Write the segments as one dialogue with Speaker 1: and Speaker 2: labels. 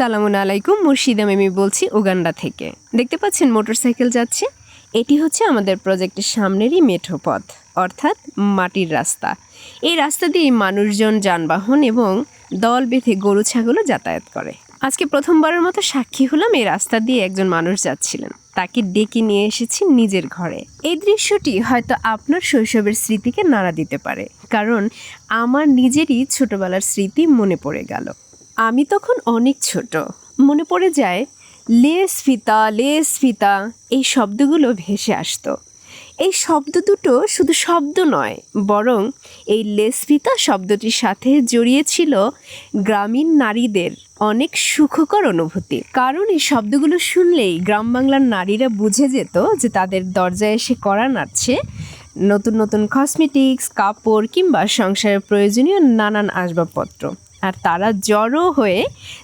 Speaker 1: আসসালামু আলাইকুম, মুর্শিদা মেমি বলছি উগান্ডা থেকে। দেখতে পাচ্ছেন মোটরসাইকেল যাচ্ছে। এটি হচ্ছে আমাদের প্রজেক্টের সামনেরই মেঠো পথ, অর্থাৎ মাটির রাস্তা। এই রাস্তা দিয়ে মানুষজন যানবাহন এবং দল বেঁধে গরু, ছাগলও যাতায়াত করে। আজকে প্রথমবারের মতো সাক্ষী হলাম এই রাস্তা দিয়ে একজন মানুষ যাচ্ছিলেন। তাকে ডেকে নিয়ে এসেছি নিজের ঘরে। এই দৃশ্যটি হয়তো আপনার শৈশবের স্মৃতিকে নাড়া দিতে পারে, কারণ আমার নিজেরই ছোটবেলার স্মৃতি মনে পড়ে গেল। আমি তখন অনেক ছোট। মনে পড়ে যায়, লেস ফিতা লেস ফিতা। এই শব্দগুলো ভেসে আসতো। এই শব্দ দুটো শুধু শব্দ নয়, বরং এই লেসফিতা শব্দটির সাথে জড়িয়ে ছিল গ্রামীণ নারীদের অনেক সুখকর অনুভূতি। কারণ এই শব্দগুলো শুনলেই গ্রাম বাংলার নারীরা বুঝে যেত যে তাদের দরজায় এসে করা নাড়ছে, নতুন নতুন কসমেটিক্স কাপড় কিংবা সংসারের প্রয়োজনীয় নানান আসবাবপত্র। আর তারা জড়ো হয়ে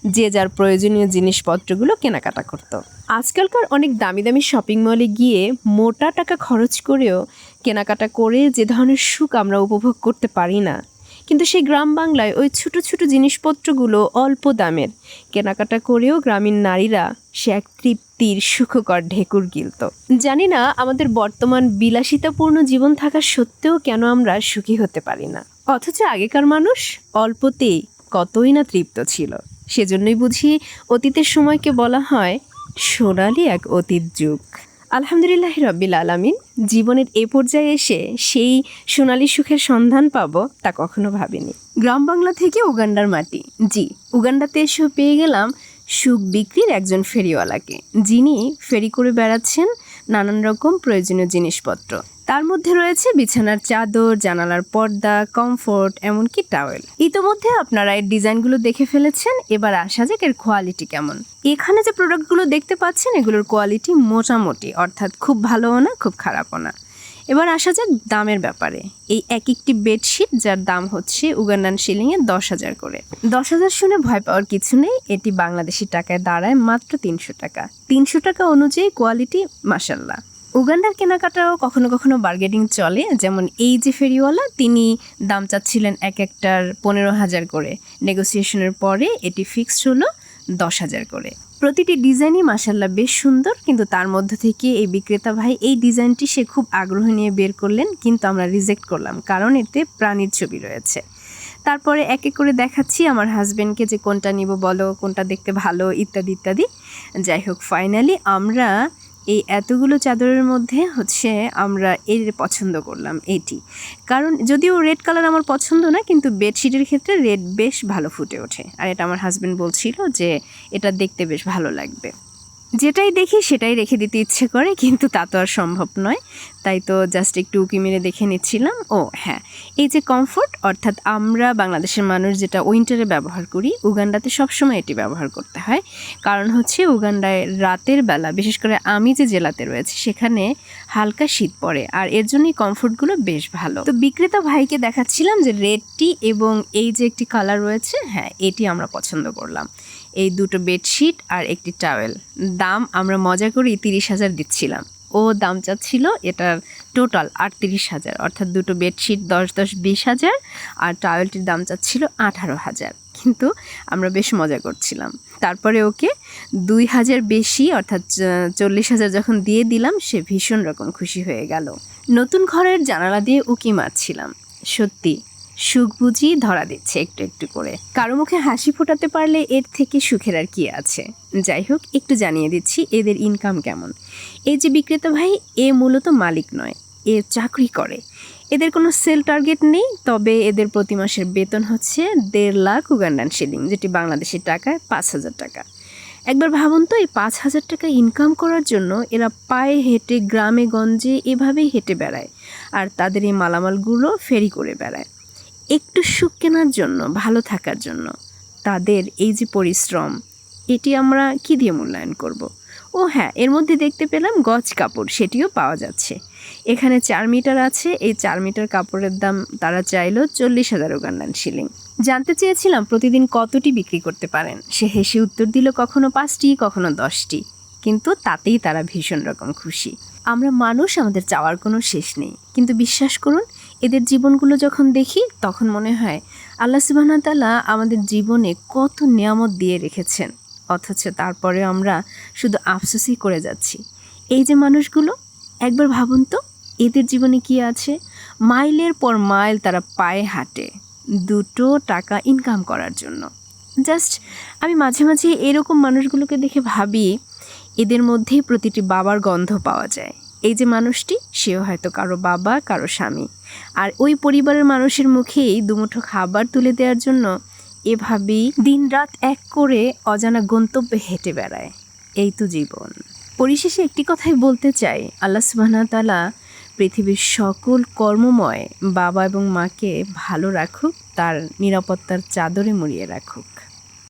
Speaker 1: যে যার প্রয়োজনীয় জিনিসপত্রগুলো কেনাকাটা করত। আজকালকার অনেক দামি দামি শপিং মলে গিয়ে মোটা টাকা খরচ করেও কেনাকাটা করে যে ধরনের সুখ আমরা উপভোগ করতে পারি না। কিন্তু সেই গ্রাম বাংলায় ওই ছোট ছোট জিনিসপত্রগুলো অল্প দামের কেনাকাটা করেও গ্রামীণ নারীরা সে এক তৃপ্তির সুখকর ঢেকুর গিলত। জানি না আমাদের বর্তমান বিলাসিতাপূর্ণ জীবন থাকা সত্ত্বেও কেন আমরা সুখী হতে পারি না। অথচ আগেকার মানুষ অল্পতেই কতই না তৃপ্ত ছিল। সেজন্যই বুঝি অতীতের সময়কে বলা হয় সোনালি এক অতীত যুগ। আলহামদুলিল্লাহ রব্বিল আলামিন, জীবনের এ পর্যায়ে এসে সেই সোনালি সুখের সন্ধান পাবো তা কখনো ভাবিনি। গ্রাম বাংলা থেকে উগান্ডার মাটি। জি, উগান্ডাতে এসেও পেয়ে গেলাম সুখ বিক্রির একজন ফেরিওয়ালাকে। যিনি ফেরি করে বেড়াচ্ছেন নানান রকম প্রয়োজনীয় জিনিসপত্র। তার মধ্যে রয়েছে বিছানার চাদর, জানালার পর্দা কমফোর্ট এমনকি টাওয়েল ইতোমধ্যে আপনারা এর ডিজাইনগুলো দেখে ফেলেছেন। এবার আসা যাক এর কোয়ালিটি কেমন। এখানে যে প্রোডাক্টগুলো দেখতে পাচ্ছেন, এগুলোর কোয়ালিটি মোটামুটি, অর্থাৎ খুব ভালোও না, খুব খারাপও না। এবার আসা যাক দামের ব্যাপারে। এই এক একটি বেডশিট যার দাম হচ্ছে উগান্ডান শিলিংয়ে দশ হাজার করে। দশ হাজার শুনে ভয় পাওয়ার কিছু নেই। এটি বাংলাদেশি টাকায় দাঁড়ায় মাত্র তিনশো টাকা। তিনশো টাকা অনুযায়ী কোয়ালিটি মাসাল্লাহ উগান্ডার কেনাকাটাও কখনো কখনো বার্গেটিং চলে। যেমন এই যে ফেরিওয়ালা, তিনি দাম চাচ্ছিলেন এক একটার পনেরো হাজার করে। নেগোসিয়েশনের পরে এটি ফিক্সড হলো দশ হাজার করে। প্রতিটি ডিজাইনই মাসাল্লাহ বেশ সুন্দর, কিন্তু তার মধ্যে থেকে এই বিক্রেতা ভাই এই ডিজাইনটি সে খুব আগ্রহ নিয়ে বের করলেন, কিন্তু আমরা রিজেক্ট করলাম, কারণ এতে প্রাণীর ছবি রয়েছে। তারপরে এক এক করে দেখাচ্ছি আমার হাজব্যান্ডকে যে কোনটা নিব বলো, কোনটা দেখতে ভালো, ইত্যাদি ইত্যাদি। যাই হোক ফাইনালি আমরা এই এতগুলো চাদরের মধ্যে হচ্ছে আমরা এর পছন্দ করলাম এটি। কারণ যদিও রেড কালার আমার পছন্দ না, কিন্তু বেডশিটের ক্ষেত্রে রেড বেশ ভালো ফুটে ওঠে। আর এটা আমার হাজব্যান্ড বলছিল যে এটা দেখতে বেশ ভালো লাগবে। যেটাই দেখি সেটাই রেখে দিতে ইচ্ছে করে, কিন্তু তা তো আর সম্ভব নয়। তাই তো জাস্ট একটু উকি মেরে দেখে নিচ্ছিলাম। ও হ্যাঁ এই যে কমফোর্ট অর্থাৎ আমরা বাংলাদেশের মানুষ যেটা উইন্টারে ব্যবহার করি, উগান্ডাতে সবসময় এটি ব্যবহার করতে হয়। কারণ হচ্ছে উগান্ডায় রাতের বেলা, বিশেষ করে আমি যে জেলাতে রয়েছি, সেখানে হালকা শীত পড়ে, আর এর জন্যই কমফোর্টগুলো বেশ ভালো। তো বিক্রেতা ভাইকে দেখাচ্ছিলাম যে রেডটি এবং এই যে একটি কালার রয়েছে হ্যাঁ এটি আমরা পছন্দ করলাম। এই দুটো বেডশিট আর একটি টাওয়েল। দাম আমরা মজা করি তিরিশ হাজার দিচ্ছিলাম। ও দাম চাচ্ছিল এটার টোটাল আটত্রিশ হাজার, অর্থাৎ দুটো বেডশিট দশ দশ বিশ হাজার আর টাওয়েলটির দাম চাচ্ছিল আঠারো হাজার। কিন্তু আমরা বেশ মজা করছিলাম। তারপরে ওকে দুই হাজার বেশি, অর্থাৎ চল্লিশ হাজার যখন দিয়ে দিলাম, সে ভীষণ রকম খুশি হয়ে গেল। নতুন ঘরের জানালা দিয়ে উকি মারছিলাম। সত্যি সুখ বুঝি ধরা দিচ্ছে একটু একটু করে। কারও মুখে হাসি ফোটাতে পারলে এর থেকে সুখের আর কি আছে? যাই হোক, একটু জানিয়ে দিচ্ছি, এদের ইনকাম কেমন? এই যে বিক্রেতা ভাই, এ মূলত মালিক নয়, এ চাকরি করে। এদের কোনো সেল টার্গেট নেই, তবে এদের প্রতি মাসের বেতন হচ্ছে দেড় লাখ উগান্ডান শিলিং যেটি বাংলাদেশের টাকায় পাঁচ হাজার টাকা। একবার ভাবুন তো, এই পাঁচ হাজার টাকা ইনকাম করার জন্য এরা পায়ে হেঁটে গ্রামে গঞ্জে এভাবেই হেঁটে বেড়ায়, আর তাদের এই মালামালগুলো ফেরি করে বেড়ায়। একটু সুখ কেনার জন্য, ভালো থাকার জন্য। তাদের এই যে পরিশ্রম, এটি আমরা কি দিয়ে মূল্যায়ন করব। ও হ্যাঁ এর মধ্যে দেখতে পেলাম গজ কাপড়, সেটিও পাওয়া যাচ্ছে। এখানে চার মিটার আছে, এই চার মিটার কাপড়ের দাম তারা চাইলো চল্লিশ হাজার উগান্ডান শিলিং। জানতে চেয়েছিলাম প্রতিদিন কতটি বিক্রি করতে পারেন। সে হেসে উত্তর দিল, কখনো পাঁচটি, কখনো দশটি। কিন্তু তাতেই তারা ভীষণ রকম খুশি। আমরা মানুষ, আমাদের চাওয়ার কোনো শেষ নেই। কিন্তু বিশ্বাস করুন এদের জীবনগুলো যখন দেখি, তখন মনে হয় আল্লাহ সুবাহতাল্লাহ আমাদের জীবনে কত নিয়ামত দিয়ে রেখেছেন। অথচ তারপরে আমরা শুধু আফসোসই করে যাচ্ছি। এই যে মানুষগুলো, একবার ভাবুন তো, এদের জীবনে কি আছে? মাইলের পর মাইল তারা পায়ে হাঁটে দুটো টাকা ইনকাম করার জন্য। জাস্ট আমি মাঝে মাঝে এরকম মানুষগুলোকে দেখে ভাবি, এদের মধ্যেই প্রতিটি বাবার গন্ধ পাওয়া যায়। এই যে মানুষটি, সেও হয়তো কারও বাবা, কারও স্বামী। আর ওই পরিবারের মানুষের মুখেই দুমুঠো খাবার তুলে দেওয়ার জন্য এভাবেই দিনরাত এক করে অজানা গন্তব্যে হেঁটে বেড়ায়। এই তো জীবন। পরিশেষে একটি কথাই বলতে চাই। আল্লাহ সুবাহ তালা পৃথিবীর সকল কর্মময় বাবা এবং মাকে ভালো রাখুক, তার নিরাপত্তার চাদরে মুড়িয়ে রাখুক।